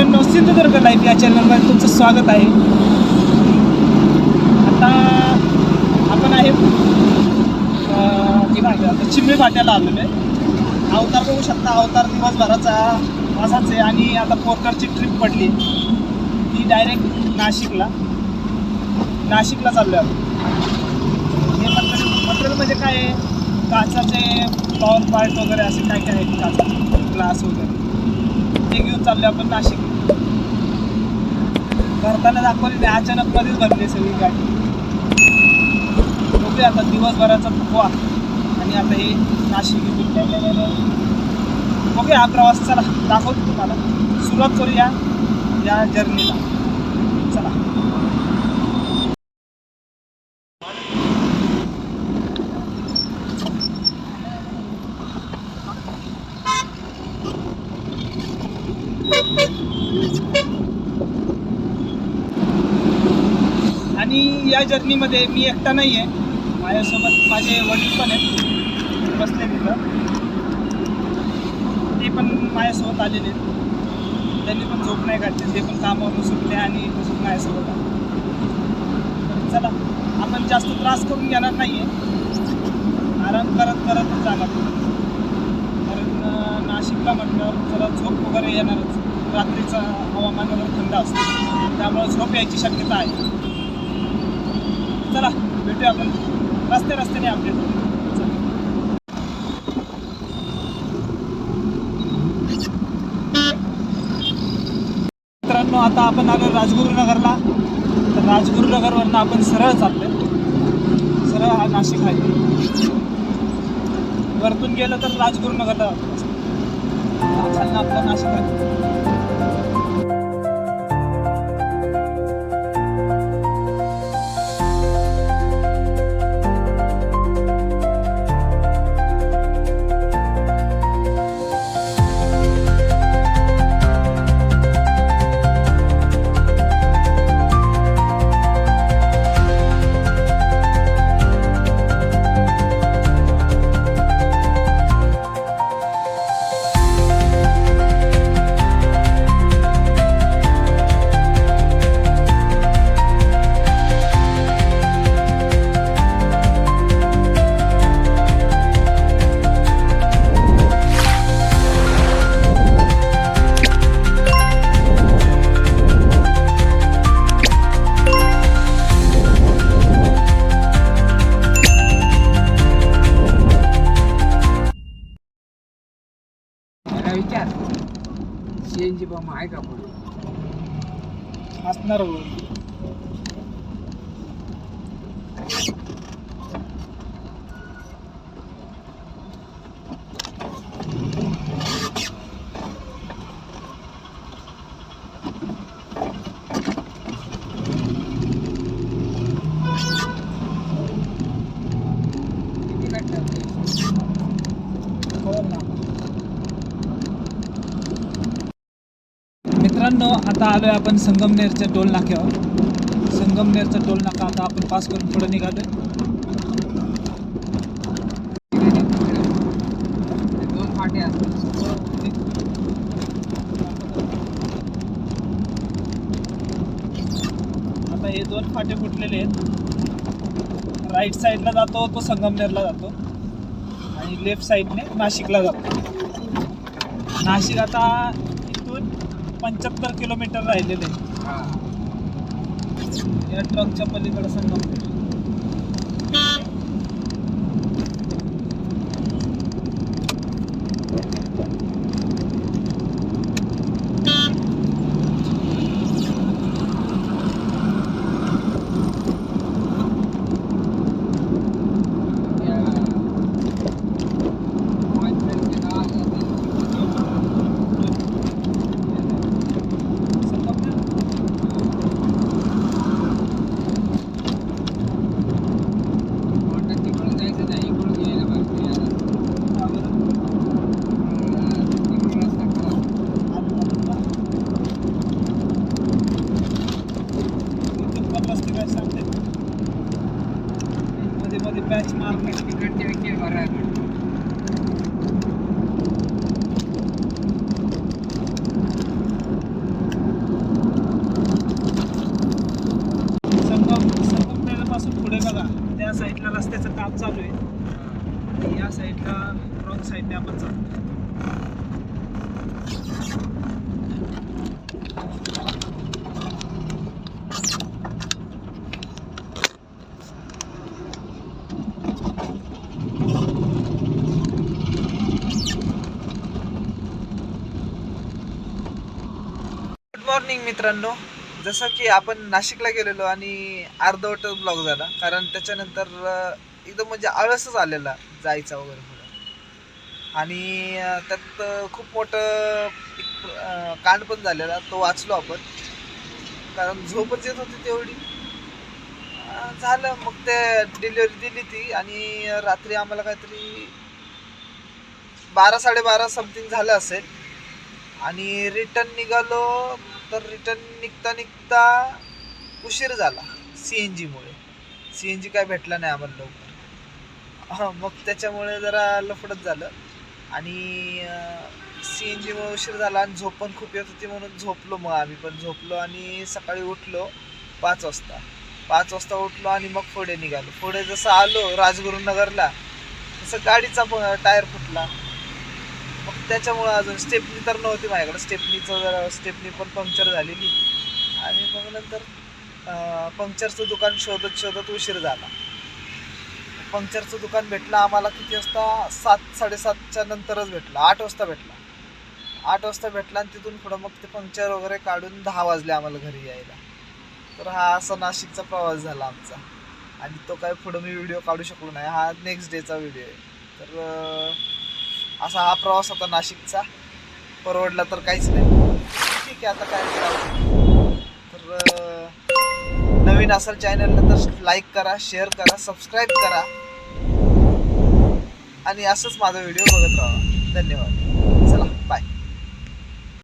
मित्रांनो सिंधुदुर्ग लाईफ या चॅनलमध्ये तुमचं स्वागत आहे. आता आपण आहे आता चिमणी फाट्याला आलेलो आहे. अवतार बघू शकता अवतार दिवसभराचा असाच आहे आणि आता पोरकरची ट्रिप पडली. ती डायरेक्ट नाशिकला. नाशिकला चाललो आहे हे मटेरियल मटेरियल म्हणजे काय आहे? काचाचे पॉवर पार्ट वगैरे असे काय काय आहेत काचा ग्लास वगैरे. ते चाललो आपण नाशिक. भरताना दाखवली अचानक मध्येच भरली सगळी गाडी. बघूया आता दिवसभराचा थकवा आणि आता हे नाशिक बघूया हा प्रवास चला दाखवतो तुम्हाला. सुरुवात करूया या जर्नीला चला आणि या जर्नीमध्ये मी एकटा नाही आहे माझ्यासोबत माझे वडील पण आहेत. बसले तिथं. ते पण माझ्यासोबत आलेले आहेत. त्यांनी पण झोप नाही काढली. ते पण कामावरून सुटले आणि तसंच माझ्यासोबत आले तर चला आपण जास्त त्रास करून घेणार नाही आहे आराम करत करतच जाणार. कारण नाशिकला म्हटल्यावर जरा झोप वगैरे येणारच. रात्रीचं हवामान वगैरे थंड असतं. त्यामुळे झोप यायची शक्यता आहे. चला भेटूया आपण. रस्ते रस्त्याने अपडेट मित्रांनो आता आपण आलो राजगुरुनगरला. तर राजगुरुनगरवरनं आपण सरळ चाललो सरळ हा नाशिक आहे वरतून गेलं तर राजगुरुनगरला जातो. आपलं नाशिक आहे मला विचार? सीएनजी बॉम्ब आहे का पुढे. असणार Thank you. मित्रांनो आता आलोय आपण संगमनेरच्या टोल नाक्यावर. संगमनेरचा टोल नाका आता आपण पास करून पुढे निघालोय. दोन फाटे आता हे दोन फाटे फुटलेले आहेत. राईट साईडला जातो तो संगमनेरला जातो. आणि लेफ्ट साईडने नाशिकला जातो. नाशिक आता पंच्याहत्तर किलोमीटर राहिलेले आहे या ट्रकच्या पलीकडे संगमनेर रॉंग साईडने आपण चालतो गुड मॉर्निंग मित्रांनो. जसं की आपण नाशिकला गेलेलो आणि अर्धवट ब्लॉग झाला कारण त्याच्यानंतर एकदम म्हणजे आळसच आलेला जायचा वगैरे आणि त्यात खूप मोठं कांड पण झालेला तो वाचलो आपण. कारण झोपच येत होती तेवढी. झालं मग ते डिलिव्हरी दिली ती आणि रात्री आम्हाला काहीतरी बारा साडेबारा समथिंग झालं असेल. आणि रिटर्न निघालो तर रिटर्न निघता निघता उशीर झाला सी एन जीमुळे सी एन जी काय भेटला नाही आम्हाला लवकर. हां मग त्याच्यामुळे जरा लफडत झालं. आणि सी एन जीमुळे उशीर झाला आणि झोप पण खूप येत होती म्हणून झोपलो मग आम्ही पण. झोपलो आणि सकाळी उठलो पाच वाजता. पाच वाजता उठलो आणि मग फोडे निघालो. फोडे जसं आलो राजगुरुनगरला तसं गाडीचा टायर फुटला. मग त्याच्यामुळं अजून स्टेपनी तर नव्हती माझ्याकडे. स्टेपनीचं जरा स्टेपनी पण पंक्चर झालेली. आणि मग नंतर पंक्चरचं दुकान शोधत शोधत उशीर झाला. पंक्चरचं दुकान भेटलं आम्हाला किती वाजता? सात साडेसातच्या नंतरच भेटलं. आठ वाजता भेटला. आठ वाजता भेटला आणि तिथून पुढं मग ते पंक्चर वगैरे काढून दहा वाजले आम्हाला घरी यायला. तर हा असा नाशिकचा प्रवास झाला आमचा. आणि तो काय पुढं मी व्हिडिओ काढू शकलो नाही. हा नेक्स्ट डेचा व्हिडिओ आहे. तर असा हा प्रवास होता नाशिकचा. परवडला तर काहीच नाही. ठीक आहे आता काय करावं. तर नवीन असाल चॅनलला तर लाईक करा शेअर करा सबस्क्राईब करा. आणि असंच माझा व्हिडिओ बघत राहा. धन्यवाद.